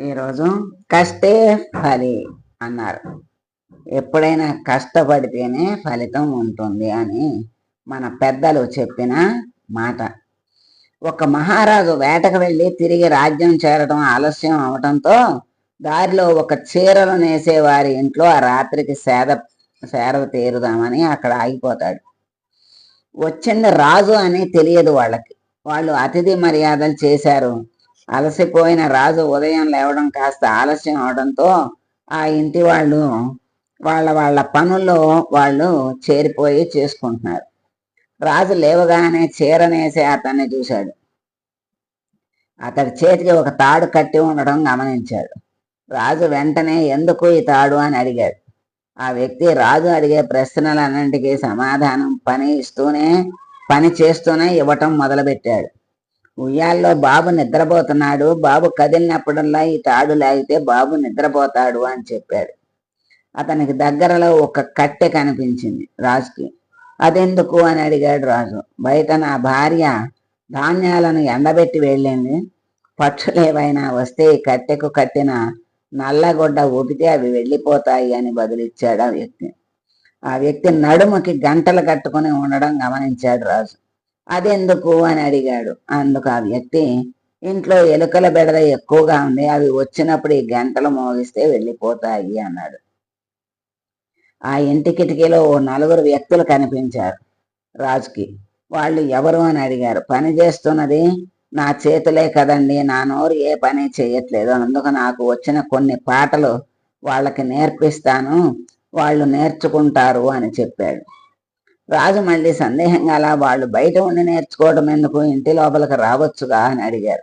ఈరోజు కష్టే ఫలి అన్నారు. ఎప్పుడైనా కష్టపడితేనే ఫలితం ఉంటుంది అని మన పెద్దలు చెప్పిన మాట. ఒక మహారాజు వేటకు వెళ్ళి తిరిగి రాజ్యం చేరడం ఆలస్యం అవటంతో దారిలో ఒక చీరలు నేసే వారి ఇంట్లో ఆ రాత్రికి సేద సేరవ తీరుదామని అక్కడ ఆగిపోతాడు. వచ్చింది రాజు అని తెలియదు వాళ్ళకి. వాళ్ళు అతిథి మర్యాదలు చేశారు. అలసిపోయిన రాజు ఉదయం లేవడం కాస్త ఆలస్యం అవడంతో ఆ ఇంటి వాళ్ళు వాళ్ళ వాళ్ళ పనుల్లో వాళ్ళు చేరిపోయి చేసుకుంటున్నారు. రాజు లేవగానే చీరనేసి అతన్ని చూశాడు. అతడి చేతికి ఒక తాడు కట్టి ఉండడం గమనించాడు. రాజు వెంటనే ఎందుకు ఈ తాడు? అని అడిగాడు. ఆ వ్యక్తి రాజు అడిగే ప్రశ్నలన్నింటికీ సమాధానం పని ఇస్తూనే పని చేస్తూనే ఇవ్వటం మొదలుపెట్టాడు. ఉయ్యాల్లో బాబు నిద్రపోతున్నాడు. బాబు కదిలినప్పుడల్లా ఈ తాడు లాగితే బాబు నిద్రపోతాడు అని చెప్పాడు. అతనికి దగ్గరలో ఒక కట్టె కనిపించింది రాజుకి. అదెందుకు? అని అడిగాడు రాజు. బయట నా భార్య ధాన్యాలను ఎండబెట్టి వెళ్ళింది. పక్షులు ఏవైనా వస్తే ఈ కట్టెకు కట్టిన నల్లగొడ్డ ఊపితే అవి వెళ్ళిపోతాయి అని బదులిచ్చాడు ఆ వ్యక్తి. ఆ వ్యక్తి నడుముకి గంటలు కట్టుకుని ఉండడం గమనించాడు రాజు. అదెందుకు అని అడిగాడు. అందుకు ఆ వ్యక్తి ఇంట్లో ఎలుకల బెడద ఎక్కువగా ఉంది అవి వచ్చినప్పుడు ఈ గంటలు మోగిస్తే వెళ్ళిపోతాయి అన్నాడు. ఆ ఇంటి కిటికీలో ఓ నలుగురు వ్యక్తులు కనిపించారు. రాజుకి వాళ్ళు ఎవరు అని అడిగారు. పని చేస్తున్నది నా చేతులే కదండి నా నోరు ఏ పని చేయట్లేదు అందుకు నాకు వచ్చిన కొన్ని పాటలు వాళ్ళకి నేర్పిస్తాను వాళ్ళు నేర్చుకుంటారు అని చెప్పాడు. రాజు మళ్ళీ సందేహంగా అలా వాళ్ళు బయట ఉండి నేర్చుకోవడం ఎందుకు? ఇంటి లోపలికి రావచ్చుగా అని అడిగారు.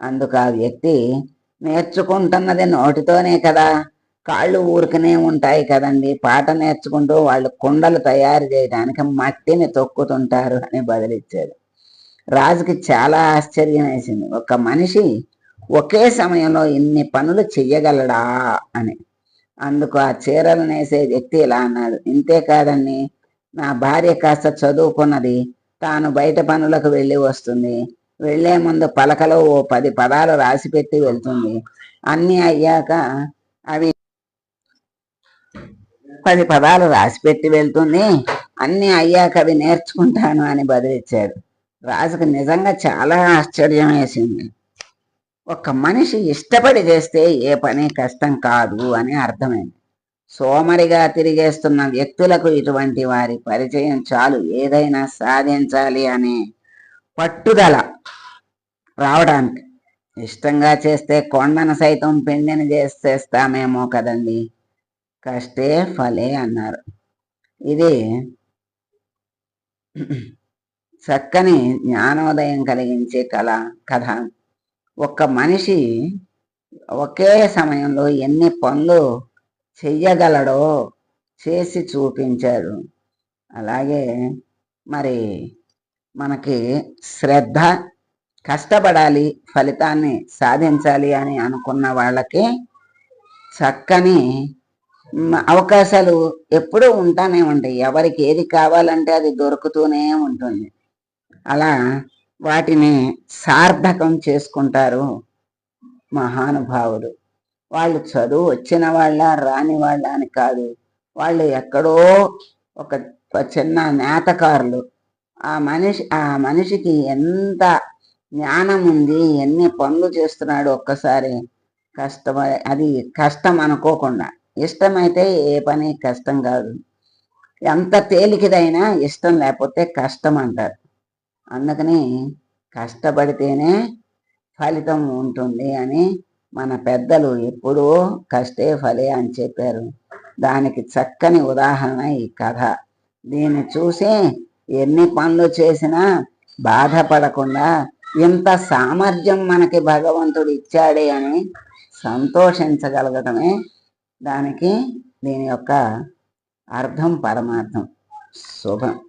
అందుకు ఆ వ్యక్తి నేర్చుకుంటున్నది నోటితోనే కదా. కాళ్ళు ఊరికనే ఉంటాయి కదండి. పాట నేర్చుకుంటూ వాళ్ళు కుండలు తయారు చేయడానికి మట్టిని తొక్కుతుంటారు అని బదిలిచ్చాడు. రాజుకి చాలా ఆశ్చర్యం వేసింది. ఒక మనిషి ఒకే సమయంలో ఇన్ని పనులు చెయ్యగలడా? అని. అందుకు ఆ చీరలు నేసే వ్యక్తి ఇలా అన్నాడు. ఇంతే కాదండి. నా భార్య కాస్త చదువుకున్నది. తాను బయట పనులకు వెళ్ళి వస్తుంది. వెళ్ళే ముందు పలకలో ఓ పది పదాలు రాసి పెట్టి వెళ్తుంది. అన్ని అయ్యాక అవి పది పదాలు రాసి పెట్టి వెళ్తుంది. అన్ని అయ్యాక అవి నేర్చుకుంటాను అని బదిలిచ్చాడు. రాజుకు నిజంగా చాలా ఆశ్చర్యం వేసింది. ఒక మనిషి ఇష్టపడి చేస్తే ఏ పని కష్టం కాదు అని అర్థమైంది. సోమరిగా తిరిగేస్తున్న వ్యక్తులకు ఇటువంటి వారి పరిచయం చాలు. ఏదైనా సాధించాలి అనే పట్టుదల రావడానికి. ఇష్టంగా చేస్తే కొండను సైతం పిండిని చేసేస్తామేమో కదండి. కష్టే ఫలే అన్నారు. ఇది చక్కని జ్ఞానోదయం కలిగించే కళ కథ. ఒక్క మనిషి ఒకే సమయంలో ఎన్ని పనులు చెయ్యగలడో చేసి చూపించాడు అలాగే మరి మనకి శ్రద్ధ కష్టపడాలి ఫలితాన్ని సాధించాలి అని అనుకున్న వాళ్ళకి చక్కని అవకాశాలు ఎప్పుడూ ఉంటానే ఉంటాయి ఎవరికి ఏది కావాలంటే అది దొరుకుతూనే ఉంటుంది. అలా వాటిని సార్థకం చేసుకుంటారు మహానుభావుడు. వాళ్ళు చదువు వచ్చిన వాళ్ళ రాని వాళ్ళ అని కాదు. వాళ్ళు ఎక్కడో ఒక చిన్న నేతకారులు. ఆ మనిషి ఆ మనిషికి ఎంత జ్ఞానం ఉంది ఎన్ని పనులు చేస్తున్నాడు ఒక్కసారి కష్టం అది కష్టం అనుకోకుండా. ఇష్టమైతే ఏ పని కష్టం కాదు. ఎంత తేలికదైనా ఇష్టం లేకపోతే కష్టం అంటారు. అందుకని కష్టపడితేనే ఫలితం ఉంటుంది అని మన పెద్దలు ఎప్పుడూ కష్టే ఫలే అని చెప్పారు. దానికి చక్కని ఉదాహరణ ఈ కథ. దీన్ని చూసి ఎన్ని పనులు చేసినా బాధపడకుండా ఇంత సామర్థ్యం మనకి భగవంతుడు ఇచ్చాడే అని సంతోషించగలగటమే దానికి దీని యొక్క అర్థం పరమార్థం. శుభం.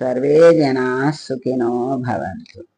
సర్వే జనా సుఖినో భవంతు.